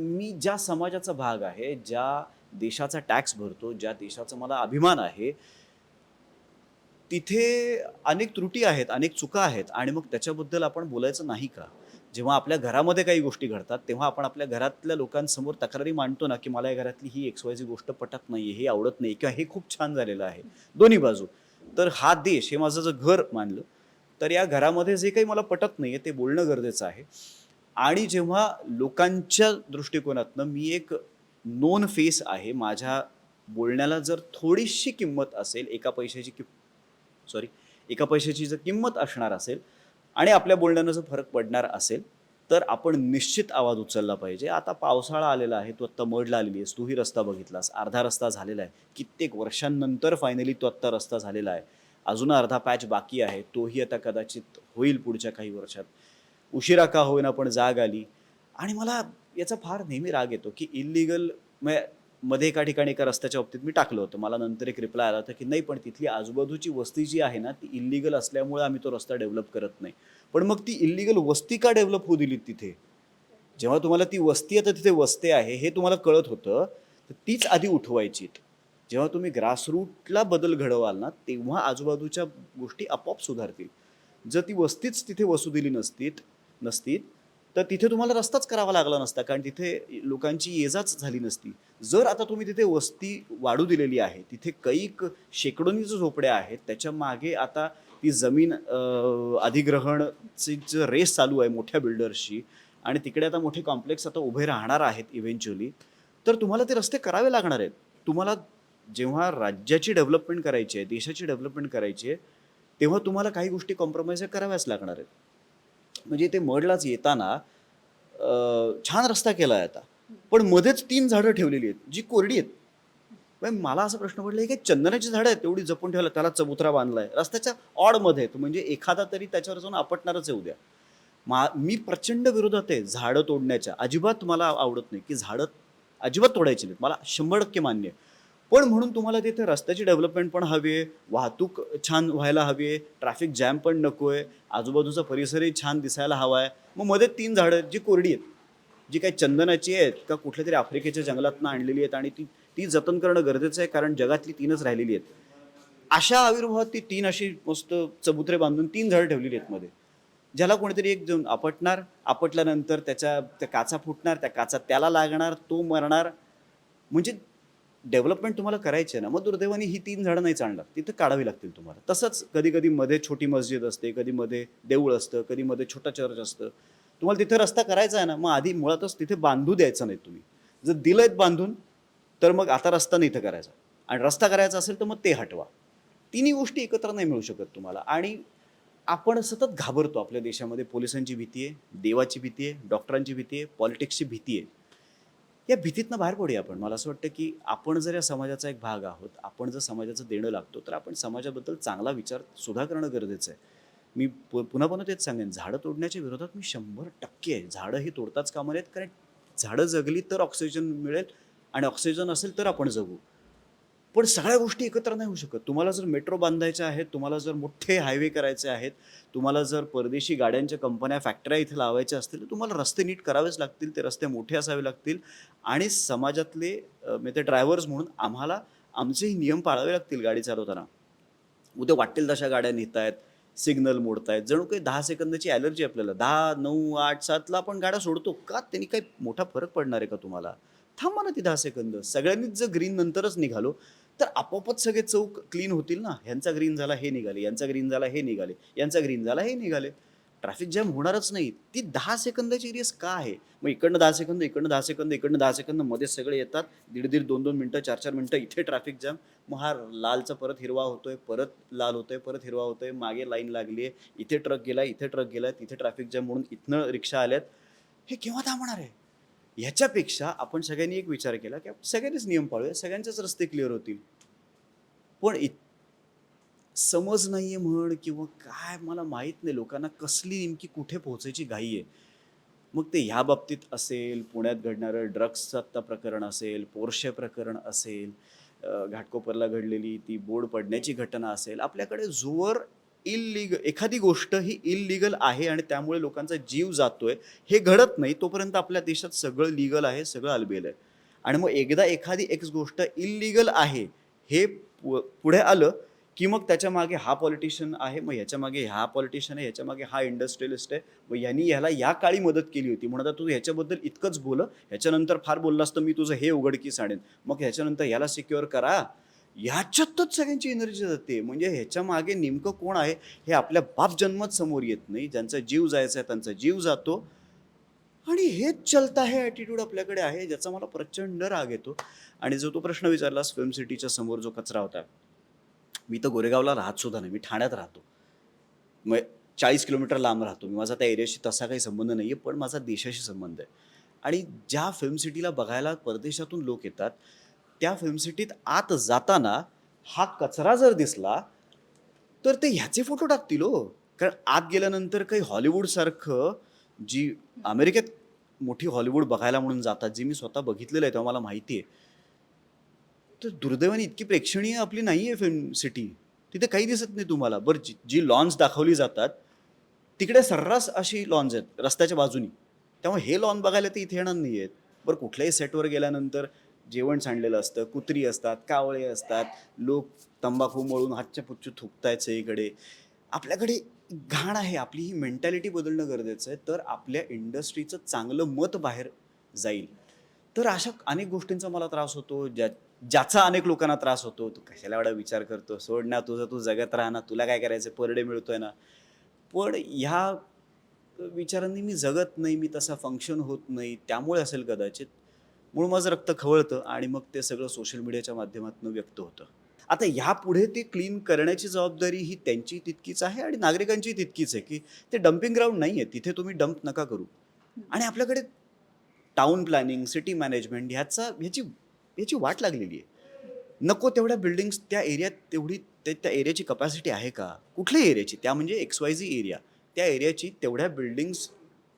मी ज्या समाजाचा भाग आहे ज्या देशाचा टॅक्स भरतो ज्या देशाचा मला अभिमान आहे तिथे अनेक त्रुटी आहेत अनेक चुका आहेत आणि मग त्याच्याबद्दल आपण बोलायचं नाही का? जेव्हा आपल्या घरामध्ये काही गोष्टी घडतात तेव्हा आपण आपल्या घरातल्या लोकांसमोर तक्रारी मांडतो ना की मला या घरातली ही एक्स वायची गोष्ट पटत नाही हे आवडत नाही किंवा हे खूप छान झालेलं आहे. दोन्ही बाजू. तर हा देश हे माझं जर घर मानलं तर या घरामध्ये जे काही मला पटत नाही आहे ते बोलणं गरजेचं आहे. आणि जेव्हा लोकांच्या दृष्टिकोनातनं मी एक नोन फेस आहे माझ्या बोलण्याला जर थोडीशी किंमत असेल एका पैशाची कि सॉरी एका पैशाची जर किंमत असणार असेल आणि आपल्या बोलण्यानं जर फरक पडणार असेल तर आपण निश्चित आवाज उचलला पाहिजे. आता पावसाळा आलेला आहे तू आत्ता मडला आलेली आहेस तूही रस्ता बघितलास अर्धा रस्ता झालेला आहे. कित्येक वर्षांनंतर फायनली तो आत्ता रस्ता झालेला आहे. अजून अर्धा पॅच बाकी आहे तोही आता कदाचित होईल पुढच्या काही वर्षात. उशिरा का होईना पण जाग आली. आणि मला याचा फार नेहमी राग येतो की इलिगलमध्ये एका ठिकाणी एका रस्त्याच्या बाबतीत मी टाकलं होतं. मला नंतर एक रिप्लाय आला होता की नाही पण तिथली आजूबाजूची वस्ती जी आहे ना ती इलिगल असल्यामुळे आम्ही तो रस्ता डेव्हलप करत नाही. पण मग ती इलिगल वस्ती का डेव्हलप होऊ दिली तिथे? जेव्हा तुम्हाला ती वस्ती आता तिथे वस्ते आहे हे तुम्हाला कळत होतं तर तीच आधी उठवायची जेव्हा तुम्ही ग्रासरूटला बदल घडवाल ना तेव्हा आजूबाजूच्या गोष्टी आपोआप सुधारतील. जर ती वस्तीच तिथे वसू दिली नसतीत नसतील तर तिथे तुम्हाला रस्ताच करावा लागला नसता कारण तिथे लोकांची येजाच झाली नसती. जर आता तुम्ही तिथे वस्ती वाढू दिलेली आहे तिथे कैक शेकडोनी जो झोपड्या आहेत त्याच्यामागे आता ती जमीन अधिग्रहणची जो रेस चालू आहे मोठ्या बिल्डर्सची आणि तिकडे आता मोठे कॉम्प्लेक्स आता उभे राहणार आहेत इव्हेंच्युअली तर तुम्हाला ते रस्ते करावे लागणार आहेत. तुम्हाला जेव्हा राज्याची डेव्हलपमेंट करायची आहे देशाची डेव्हलपमेंट करायची आहे तेव्हा तुम्हाला काही गोष्टी कॉम्प्रोमाइज कराव्याच लागणार आहेत. म्हणजे ते मडलाच येताना छान रस्ता केला आहे आता. पण मध्येच तीन झाडं ठेवलेली आहेत जी कोरडी आहेत. पण मला असा प्रश्न पडला की चंदनाची झाडं आहेत तेवढी जपून ठेवलं त्याला चबुतरा बांधलाय. रस्त्याच्या ऑडमध्ये आहेत म्हणजे एखादा तरी त्याच्यावर जाऊन आपटणारच आहे उद्या मा मी प्रचंड विरोधात आहे झाडं तोडण्याच्या. अजिबात मला आवडत नाही की झाडं अजिबात तोडायची नाहीत. मला शंभर टक्के मान्य आहे. पण म्हणून तुम्हाला तिथे रस्त्याची डेव्हलपमेंट पण हवी आहे वाहतूक छान व्हायला हवी आहे ट्रॅफिक जॅम पण नको आहे आजूबाजूचा परिसरही छान दिसायला हवा आहे. मग मध्ये तीन झाडं आहेत जी कोरडी आहेत जी काही चंदनाची आहेत का कुठल्या तरी आफ्रिकेच्या जंगलातनं आणलेली आहेत आणि ती ती जतन करणं गरजेचं आहे कारण जगातली तीनच राहिलेली आहेत. अशा आविर्भावात ती तीन अशी मस्त चबुतरे बांधून तीन झाडं ठेवलेली आहेत मध्ये. ज्याला कोणीतरी एक जाऊन आपटणार आपटल्यानंतर त्याच्या त्या काचा फुटणार त्या काचा त्याला लागणार तो मरणार. म्हणजे डेव्हलपमेंट तुम्हाला करायची आहे ना मग दुर्दैवाने ही तीन झाडं नाही चालणार. तिथं काढावी लागतील तुम्हाला. तसंच कधी कधी मध्ये छोटी मस्जिद असते कधी मध्ये देऊळ असतं कधी मध्ये छोटा चर्च असतं. तुम्हाला तिथे रस्ता करायचा आहे ना मग आधी मुळातच तिथे बांधू द्यायचा नाही तुम्ही. जर दिलंय बांधून तर मग आता रस्ता नाही इथं करायचा. आणि रस्ता करायचा असेल तर मग ते हटवा. तिन्ही गोष्टी एकत्र नाही मिळू शकत तुम्हाला. आणि आपण सतत घाबरतो आपल्या देशामध्ये. पोलिसांची भीती आहे देवाची भीती आहे डॉक्टरांची भीती आहे पॉलिटिक्सची भीती आहे. या भीतीतनं बाहेर पडूया आपण. मला असं वाटतं की आपण जर या समाजाचा एक भाग आहोत आपण जर समाजाचं देणं लागतो तर आपण समाजाबद्दल चांगला विचार सुद्धा करणं गरजेचं आहे. मी पुन्हा पुन्हा तेच सांगेन. झाडं तोडण्याच्या विरोधात मी शंभर टक्के आहे. झाडं ही तोडताच कामा नयेत कारण झाडं जगली तर ऑक्सिजन मिळेल आणि ऑक्सिजन असेल तर आपण जगू. पण सगळ्या गोष्टी एकत्र नाही होऊ शकत. तुम्हाला जर मेट्रो बांधायच्या आहेत तुम्हाला जर मोठे हायवे करायचे आहेत तुम्हाला जर परदेशी गाड्यांच्या कंपन्या फॅक्टऱ्या इथे लावायच्या असतील तर तुम्हाला रस्ते नीट करावेच लागतील ते रस्ते मोठे असावे लागतील आणि समाजातले अ, म्हणजे ते ड्रायव्हर्स म्हणून आम्हाला आमचेही नियम पाळावे लागतील गाडी चालवताना. उद्या वाटेल तशा गाड्या नेत आहेत सिग्नल मोडतायत. जणू काही दहा सेकंदाची ॲलर्जी आपल्याला. दहा नऊ आठ सातला आपण गाड्या सोडतो. का? त्यांनी काही मोठा फरक पडणार आहे का तुम्हाला? थांबा ना ती दहा सेकंद. सगळ्यांनीच जर ग्रीन नंतरच निघालो तर आपोआपच सगळे चौक क्लीन होतील ना? ह्यांचा ग्रीन झाला हे निघाले. यांचा ग्रीन झाला हे निघाले. यांचा ग्रीन झाला हे निघाले. ट्रॅफिक जॅम होणारच नाही. ती दहा सेकंदाची रेस का आहे? मग इकडनं दहा सेकंद इकडनं दहा सेकंद इकडनं दहा सेकंदमध्ये सगळे येतात. दीड दीड दोन दोन मिनटं चार चार मिनटं इथे ट्रॅफिक जॅम मग हा लालचा परत हिरवा होतोय परत लाल होतोय परत हिरवा होतोय. मागे लाईन लागली आहे इथे ट्रक गेला इथे ट्रक गेला तिथे ट्रॅफिक जॅम म्हणून इथनं रिक्षा आल्यात. हे केव्हा थांबणार आहे? ह्याच्यापेक्षा आपण सगळ्यांनी एक विचार केला की आपण सगळ्यांनीच नियम पाळूया सगळ्यांचेच रस्ते क्लिअर होतील. पण इत समज नाही आहे म्हण किंवा काय मला माहीत नाही लोकांना कसली नेमकी कुठे पोहोचायची घाई आहे. मग ते ह्या बाबतीत असेल पुण्यात घडणारं ड्रग्सचं आत्ता प्रकरण असेल पोरशे प्रकरण असेल घाटकोपरला घडलेली ती बोर्ड पडण्याची घटना असेल आपल्याकडे जोवर इलिग एखादी गोष्ट ही इलिगल आहे आणि त्यामुळे लोकांचा जीव जातोय हे घडत नाही. तोपर्यंत आपल्या देशात सगळं लिगल आहे सगळं अलबेल आहे. आणि मग एकदा एखादी एक्स गोष्ट इलिगल आहे हे पु- पुढे आलं की मग त्याच्यामागे हा पॉलिटिशियन आहे मग ह्याच्या मागे हा पॉलिटिशियन आहे ह्याच्या मागे हा इंडस्ट्रियलिस्ट आहे मग यांनी ह्याला या काळी मदत केली होती. म्हणून आता तू ह्याच्याबद्दल इतकंच बोल ह्याच्यानंतर फार बोललास तर मी तुझं हे उघडकीस आणेन. मग ह्याच्यानंतर ह्याला सिक्युअर करा. ह्याच्यातच सगळ्यांची एनर्जी जाते. म्हणजे ह्याच्या मागे नेमकं कोण आहे हे आपल्या बाप जन्मच समोर येत नाही. ज्यांचा जीव जायचा आहे त्यांचा जीव जातो. आणि हेच चलता हे ॲटिट्यूड आपल्याकडे आहे ज्याचा मला प्रचंड राग येतो. आणि जो तो प्रश्न विचारलास फिल्म सिटीच्या समोर जो कचरा होता. मी तर गोरेगावला राहत सुद्धा नाही. मी ठाण्यात राहतो. मग चाळीस किलोमीटर लांब राहतो. मी माझा त्या एरियाशी तसा काही संबंध नाही आहे पण माझा देशाशी संबंध आहे. आणि ज्या फिल्म सिटीला बघायला परदेशातून लोक येतात त्या फिल्म सिटीत आत जाताना हा कचरा जर दिसला तर ते ह्याचे फोटो टाकतील हो. कारण आत गेल्यानंतर काही हॉलिवूडसारखं जी अमेरिकेत मोठी हॉलिवूड बघायला म्हणून जातात जी मी स्वतः बघितलेलं आहे तेव्हा मला माहिती आहे. तर दुर्दैवाने इतकी प्रेक्षणीय आपली नाही आहे फिल्म सिटी तिथे काही दिसत नाही तुम्हाला. बरं जी जी लॉन्स दाखवली जातात तिकडे सर्रास अशी लॉन्स आहेत रस्त्याच्या बाजूनी. त्यामुळे हे लॉन बघायला ते इथे येणार नाही आहेत बरं कुठल्याही सेटवर गेल्यानंतर जेवण सांडलेलं असतं कुत्री असतात कावळे असतात लोक तंबाखू मळून हातच्या पुच्चू थुकतायत सगळीकडे. आपल्याकडे घाण आहे आपली ही मेंटॅलिटी बदलणं गरजेचं आहे तर आपल्या इंडस्ट्रीचं चांगलं मत बाहेर जाईल. तर अशा अनेक गोष्टींचा मला त्रास होतो ज्या ज्याचा अनेक लोकांना त्रास होतो तू कशाला एवढा विचार करतो सोड ना तुझं तू जगत राहा ना तुला काय करायचं पर डे मिळतोय ना. पण ह्या विचारांनी मी जगत नाही मी तसा फंक्शन होत नाही त्यामुळे असेल कदाचित मूळ माझं रक्त खवळतं आणि मग ते सगळं सोशल मीडियाच्या माध्यमातून व्यक्त होतं. आता ह्यापुढे ते क्लीन करण्याची जबाबदारी ही त्यांची तितकीच आहे आणि नागरिकांची तितकीच आहे की ते डम्पिंग ग्राउंड नाही आहे तिथे तुम्ही डम्प नका करू. आणि आपल्याकडे टाउन प्लॅनिंग सिटी मॅनेजमेंट ह्याचा ह्याची ह्याची वाट लागलेली आहे. नको तेवढ्या बिल्डिंग्स त्या एरियात तेवढी ते त्या एरियाची कपॅसिटी आहे का? कुठल्या एरियाची त्या म्हणजे एक्स वाय झी एरिया त्या एरियाची तेवढ्या बिल्डिंग्स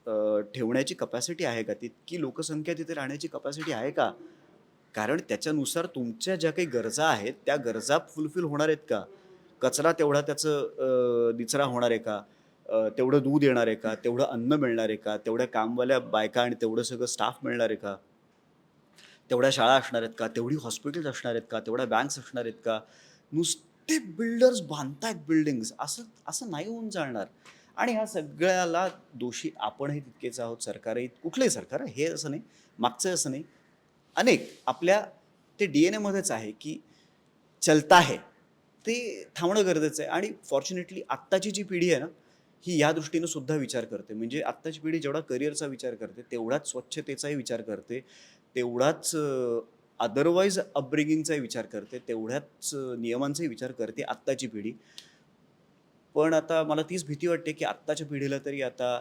ठेवण्याची कपॅसिटी आहे का? तितकी लोकसंख्या तिथे राहण्याची कपॅसिटी आहे का? कारण त्याच्यानुसार तुमच्या ज्या काही गरजा आहेत त्या गरजा फुलफिल होणार आहेत का? कचरा तेवढा त्याचं निचरा होणार आहे का? तेवढं दूध येणार आहे का? तेवढं अन्न मिळणार आहे का? तेवढ्या कामवाल्या बायका आणि तेवढं सगळं स्टाफ मिळणार आहे का? तेवढ्या शाळा असणार आहेत का? तेवढी हॉस्पिटल्स असणार आहेत का? तेवढ्या बँक्स असणार आहेत का? नुसते बिल्डर्स बांधतायत बिल्डिंग्स असं असं नाही होऊन चालणार. आणि ह्या सगळ्याला दोषी आपणही तितकेच आहोत. सरकारही कुठलंही सरकार हे असं नाही मागचं असं नाही. अनेक आपल्या ते डी एन एमध्येच आहे की चलता आहे. ते थांबणं गरजेचं आहे. आणि फॉर्च्युनेटली आत्ताची जी पिढी आहे ना ही या दृष्टीनं सुद्धा विचार करते. म्हणजे आत्ताची पिढी जेवढा करिअरचा विचार करते तेवढाच स्वच्छतेचाही विचार करते. तेवढाच अदरवाईज अपब्रिंगिंगचाही विचार करते. तेवढ्याच नियमांचाही विचार करते आत्ताची पिढी. पण आता मला तीच भीती वाटते की आत्ताच्या पिढीला तरी आता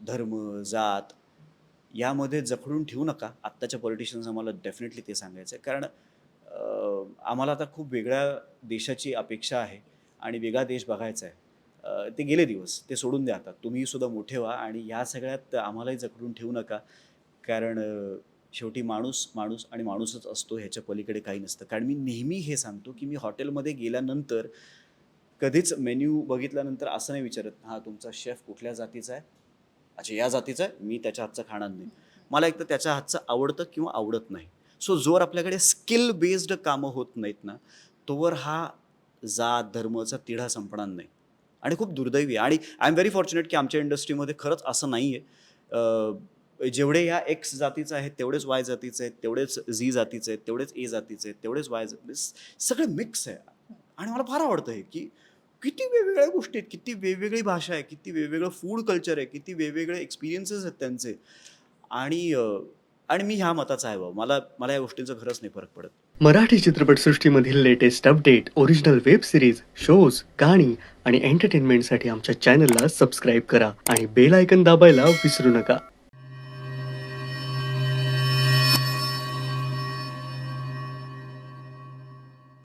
धर्म जात यामध्ये जखडून ठेवू नका. आत्ताच्या पॉलिटिशियन्स आम्हाला डेफिनेटली ते सांगायचं आहे कारण आम्हाला आता खूप वेगळ्या देशाची अपेक्षा आहे आणि वेगळा देश बघायचा आहे. ते गेले दिवस ते सोडून द्या आता. तुम्ही सुद्धा मोठे व्हा आणि या सगळ्यात आम्हालाही जखडून ठेवू नका. कारण शेवटी माणूस माणूस आणि माणूसच असतो ह्याच्या पलीकडे काही नसतं. कारण मी नेहमी हे सांगतो की मी हॉटेलमध्ये गेल्यानंतर कधीच मेन्यू बघितल्यानंतर असं नाही विचारत हां तुमचा शेफ कुठल्या जातीचा आहे? अच्छा या जातीचा आहे मी त्याच्या हातचं खाणार नाही. मला एक तर त्याच्या हातचं आवडतं किंवा आवडत नाही. सो जोवर आपल्याकडे स्किल बेस्ड कामं होत नाहीत ना तोवर हा जात धर्मचा तिढा संपणार नाही. आणि खूप दुर्दैवी आहे. आणि आय एम व्हेरी फॉर्च्युनेट की आमच्या इंडस्ट्रीमध्ये खरंच असं नाही आहे जेवढे या एक्स जातीचं आहेत तेवढेच वाय जातीचे आहेत तेवढेच झी जातीचे आहेत तेवढेच ए जातीचे आहेत तेवढेच वाय सगळे मिक्स आहे. आणि मला फार आवडतं हे की किती वेगवेगळ्या गोष्टी आहेत किती वेगवेगळी भाषा आहे किती वेगवेगळं फूड कल्चर आहे किती वेगवेगळे एक्सपिरियन्सेस आहेत त्यांचे. आणि आणि मी ह्या मताचा आहे बाबा. मला मला या गोष्टींचा खरंच नाही फरक पडत. Marathi चित्रपटसृष्टीमधील latest update original web series shows गाणी आणि एंटरटेनमेंटसाठी आमच्या चॅनलला सबस्क्राईब करा आणि बेल आयकन दाबायला विसरू नका.